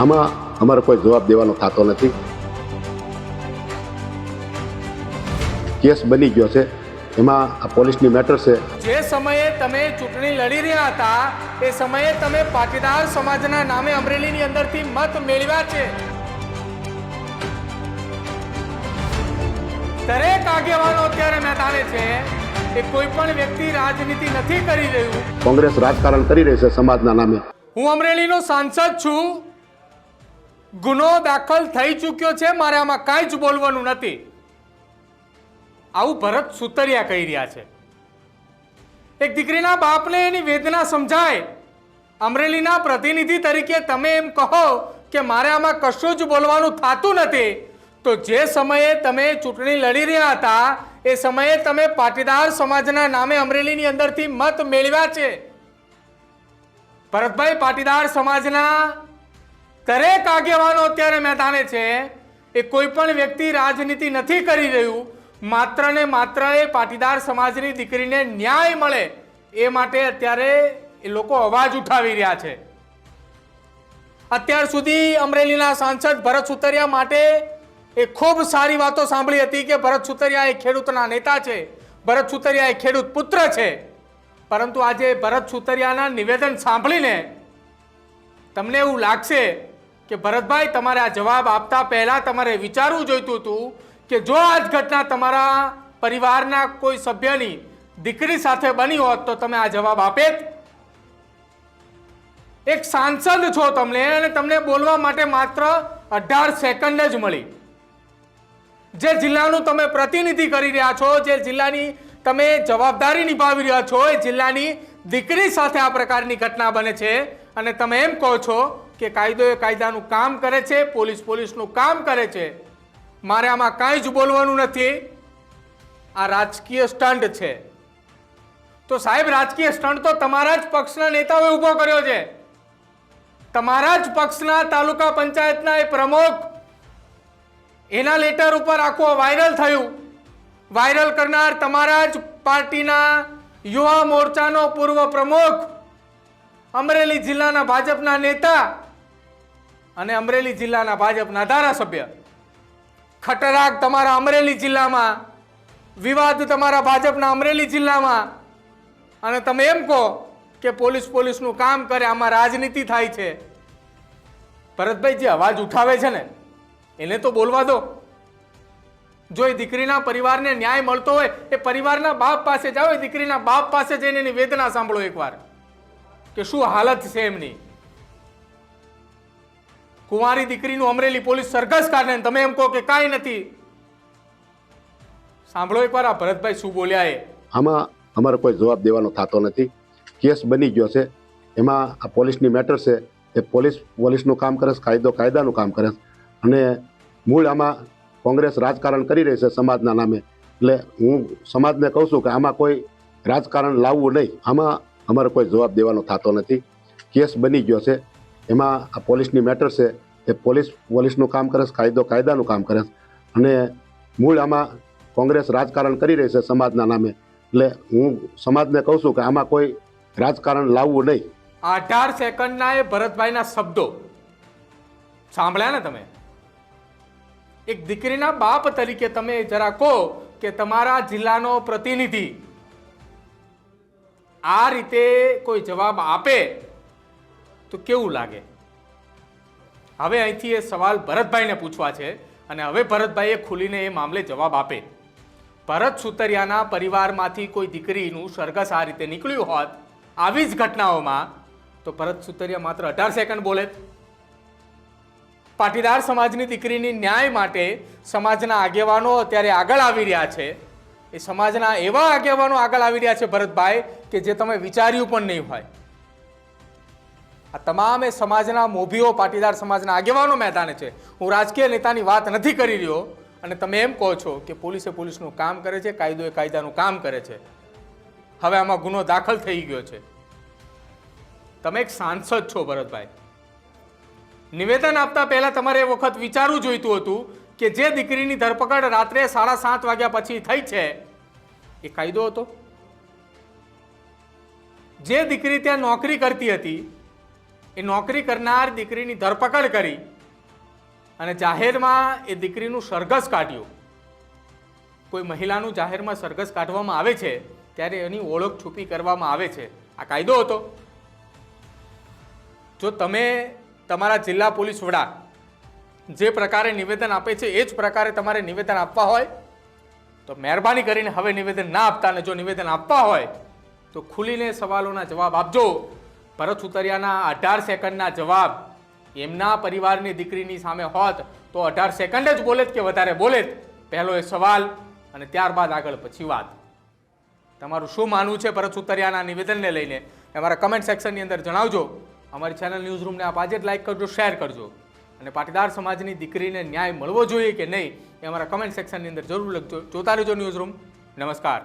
આમાં અમારો કોઈ જવાબ દેવાનો થતો નથી. કેસ બની ગયો છે. એમાં આ પોલીસની મેટર છે. જે સમયે તમે ચૂંટણી લડી રહ્યા હતા એ સમયે તમે પાટીદાર સમાજના નામે અમરેલીની અંદરથી મત મેળવ્યા છે. દરેક આગેવાનો અત્યારે મેદાને છે એ કોઈ પણ વ્યક્તિ રાજનીતિ નથી કરી રહ્યું. કોંગ્રેસ રાજકારણ કરી રહી છે સમાજના નામે. હું અમરેલીનો સાંસદ છું. ગુનો દાખલ થઈ ચૂક્યો છે, મારે આમાં કાંઈ જ બોલવાનું નથી. આવું ભરત સુતરિયા કહી રહ્યા છે. એક દીકરીના બાપને એની વેદના સમજાય. અમરેલીના પ્રતિનિધિ તરીકે તમે એમ કહો કે મારે આમાં કશું જ બોલવાનું થતું નથી, તો જે સમયે તમે ચૂંટણી લડી રહ્યા હતા, એ સમયે તમે પાટીદાર સમાજના નામે અમરેલીની અંદરથી મત મેળવ્યા છે. ભરતભાઈ, પાટીદાર સમાજના દરેક આગેવાનો અત્યારે મેદાને છે, એ કોઈ પણ વ્યક્તિ રાજનીતિ નથી કરી રહ્યું, માત્ર ને માત્ર એ પાટીદાર સમાજની દીકરીને ન્યાય મળે, એ માટે અત્યારે એ લોકો અવાજ ઉઠાવી રહ્યા છે. અત્યાર સુધી અમરેલીના સાંસદ ભરત સુતરિયા માટે એ ખૂબ સારી વાતો સાંભળી હતી કે ભરત સુતરિયા એ ખેડૂતના નેતા છે, ભરત સુતરિયા એ ખેડૂત પુત્ર છે. પરંતુ આજે ભરત સુતરિયાના નિવેદન સાંભળીને તમને એવું લાગશે કે ભરતભાઈ, તમારે આ જવાબ આપતા પહેલા તમારે વિચારવું જોઈતું હતું કે જો આ જ ઘટના તમારા પરિવારના કોઈ સભ્યની દીકરી સાથે બની હોત તો તમે આ જવાબ આપેત. એક સાંસદ છો તમને અને તમને બોલવા માટે માત્ર અઢાર સેકન્ડ જ મળી. જે જિલ્લાનું તમે પ્રતિનિધિ કરી રહ્યા છો, જે જિલ્લાની તમે જવાબદારી નિભાવી રહ્યા છો, એ જિલ્લાની દીકરી સાથે આ પ્રકારની ઘટના બને છે. અને તમે એમ કહો છો કે કાયદો એ કાયદાનું કામ કરે છે, પોલીસ પોલીસનું કામ કરે છે. મારે આમાં કાંઈ જ બોલવાનું નથી. આ રાજકીય સ્ટન્ટ છે. તો સાહેબ, રાજકીય સ્ટન્ટ તો તમારા જ પક્ષના નેતાઓએ ઊભો કર્યો છે. તમારા જ પક્ષના તાલુકા પંચાયતના એ પ્રમુખ, એના લેટર ઉપર આખું વાયરલ થયું. વાયરલ કરનાર તમારા જ પાર્ટીના યુવા મોરચાનો પૂર્વ પ્રમુખ, અમરેલી જિલ્લાના ભાજપના નેતા અને અમરેલી જિલ્લાના ભાજપના ધારાસભ્ય. ખટરાગ તમારા અમરેલી જિલ્લામાં, વિવાદ તમારા ભાજપના અમરેલી જિલ્લામાં. અને તમે એમ કહો કે પોલીસ પોલીસનું કામ કરે, આમાં રાજનીતિ થાય છે. ભરતભાઈ જે અવાજ ઉઠાવે છે ને, એને તો બોલવા દો. જો એ દીકરીના પરિવારને ન્યાય મળતો હોય, એ પરિવારના બાપ પાસે જાઓ, એ દીકરીના બાપ પાસે જઈને એની વેદના સાંભળો એકવાર. કે શું હાલત છે એમની? કુંવારી દીકરીનું અમરેલી પોલીસ સરઘસ કાઢે તમે એમ કહો કે કાંઈ નથી. સાંભળો એકવાર આ ભરતભાઈ શું બોલ્યા એ. આમાં અમારો કોઈ જવાબ દેવાનો થતો નથી. કેસ બની ગયો છે. એમાં આ પોલીસની મેટર છે એ પોલીસ પોલીસનું કામ કરે છે, કાયદો કાયદાનું કામ કરે અને મૂળ આમાં કોંગ્રેસ રાજકારણ કરી રહી છે સમાજના નામે. એટલે હું સમાજને કહું છું કે આમાં કોઈ રાજકારણ લાવવું નહીં. આમાં અમારો કોઈ જવાબ દેવાનો થતો નથી. કેસ બની ગયો છે. એમાં આ પોલીસની મેટર છે એ પોલીસ પોલીસનું કામ કરે છે, કાયદો કાયદાનું કામ કરે છે. અને મૂળ આમાં કોંગ્રેસ રાજકારણ કરી રહી છે સમાજના નામે. એટલે હું સમાજને કહું છું કે આમાં કોઈ રાજકારણ લાવવું નહીં. અઢાર સેકન્ડના એ ભરતભાઈના શબ્દો. સાંભળ્યા ને તમે? એક દીકરીના બાપ તરીકે તમે જરા કહો કે તમારા જિલ્લાનો પ્રતિનિધિ આ રીતે કોઈ જવાબ આપે? તો કેવું લાગે? હવે અહીંથી એ સવાલ ભરતભાઈને પૂછવા છે અને હવે ભરતભાઈએ ખુલીને એ મામલે જવાબ આપે. ભરત સુતરિયાના પરિવારમાંથી કોઈ દીકરીનું સરઘસ આ રીતે નીકળ્યું હોત, આવી જ ઘટનાઓમાં, તો ભરત સુતરિયા માત્ર અઢાર સેકન્ડ બોલે. પાટીદાર સમાજની દીકરીની ન્યાય માટે સમાજના આગેવાનો અત્યારે આગળ આવી રહ્યા છે. એ સમાજના એવા આગેવાનો આગળ આવી રહ્યા છે ભરતભાઈ કે જે તમે વિચાર્યું પણ નહીં હોય. આ તમામે સમાજના મોભીઓ, પાટીદાર સમાજના આગેવાનો મેદાને છે. હું રાજકીય નેતાની વાત નથી કરી રહ્યો અને તમે એમ કહો છો કે પોલીસે પોલીસનું કામ કરે છે, કાયદો એ કાયદાનું કામ કરે છે. હવે આમાં ગુનો દાખલ થઈ ગયો છે. તમે એક સાંસદ છો ભરતભાઈ. નિવેદન આપતા પહેલા તમારે એ વખત વિચારવું જોઈતું હતું કે જે દીકરીની ધરપકડ રાત્રે સાડા સાત વાગ્યા પછી થઈ છે, એ કાયદો હતો. જે દીકરી ત્યાં નોકરી કરતી હતી એ નોકરી કરનાર દીકરીની ધરપકડ કરી અને જાહેરમાં એ દીકરીનું સરઘસ કાઢ્યું. કોઈ મહિલાનું જાહેરમાં સરઘસ કાઢવામાં આવે છે, ત્યારે એની ઓળખ છૂપી કરવામાં આવે છે. આ કાયદો હતો. જો તમે તમારા જિલ્લા પોલીસ વડા જે પ્રકારે નિવેદન આપે છે, એ જ પ્રકારે તમારે નિવેદન આપવા હોય, તો મહેરબાની કરીને હવે નિવેદન ના આપતા અને જો નિવેદન આપવા હોય, તો ખુલીને સવાલોના જવાબ આપજો. ભરત સુતરિયાના અઢાર સેકન્ડના જવાબ એમના પરિવારની દીકરીની સામે હોત તો અઢાર સેકન્ડ જ બોલેત કે વધારે બોલેત પહેલો એ સવાલ અને ત્યારબાદ આગળ પછી વાત. તમારું શું માનવું છે ભરત સુતરિયાના નિવેદનને લઈને? અમારા કમેન્ટ સેક્શનની અંદર જણાવજો. અમારી ચેનલ ન્યૂઝ રૂમને આપ આજે જ લાઈક કરજો શેર કરજો. અને પાટીદાર સમાજની દીકરીને ન્યાય મળવો જોઈએ કે નહીં એ અમારા કમેન્ટ સેક્શનની અંદર જરૂર લખજો. જોતા રહેજો ન્યૂઝ રૂમ નમસ્કાર.